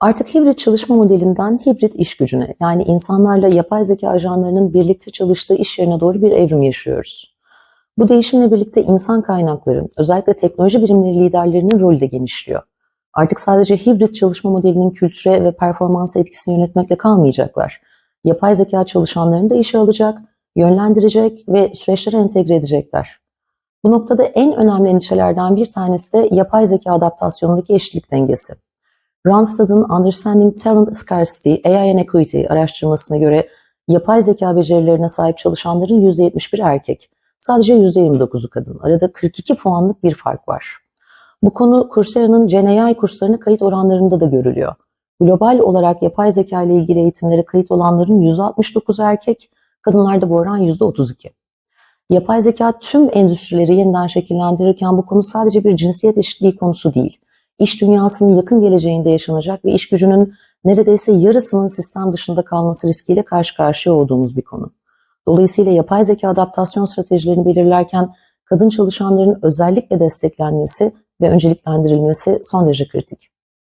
Artık hibrit çalışma modelinden hibrit iş gücüne yani insanlarla yapay zeka ajanlarının birlikte çalıştığı iş yerine doğru bir evrim yaşıyoruz. Bu değişimle birlikte insan kaynakları, özellikle teknoloji birimleri liderlerinin rolü de genişliyor. Artık sadece hibrit çalışma modelinin kültüre ve performansa etkisini yönetmekle kalmayacaklar. Yapay zeka çalışanlarını da işe alacak, yönlendirecek ve süreçlere entegre edecekler. Bu noktada en önemli endişelerden bir tanesi de yapay zeka adaptasyonundaki eşitlik dengesi. Randstad'ın Understanding Talent Scarcity, AI and Equity araştırmasına göre yapay zeka becerilerine sahip çalışanların %71 erkek, sadece %29'u kadın. Arada 42 puanlık bir fark var. Bu konu Coursera'nın GenAI kurslarına kayıt oranlarında da görülüyor. Global olarak yapay zeka ile ilgili eğitimlere kayıt olanların %69 erkek, kadınlarda bu oran %32. Yapay zeka tüm endüstrileri yeniden şekillendirirken bu konu sadece bir cinsiyet eşitliği konusu değil. İş dünyasının yakın geleceğinde yaşanacak ve iş gücünün neredeyse yarısının sistem dışında kalması riskiyle karşı karşıya olduğumuz bir konu. Dolayısıyla yapay zeka adaptasyon stratejilerini belirlerken kadın çalışanların özellikle desteklenmesi ve önceliklendirilmesi son derece kritik.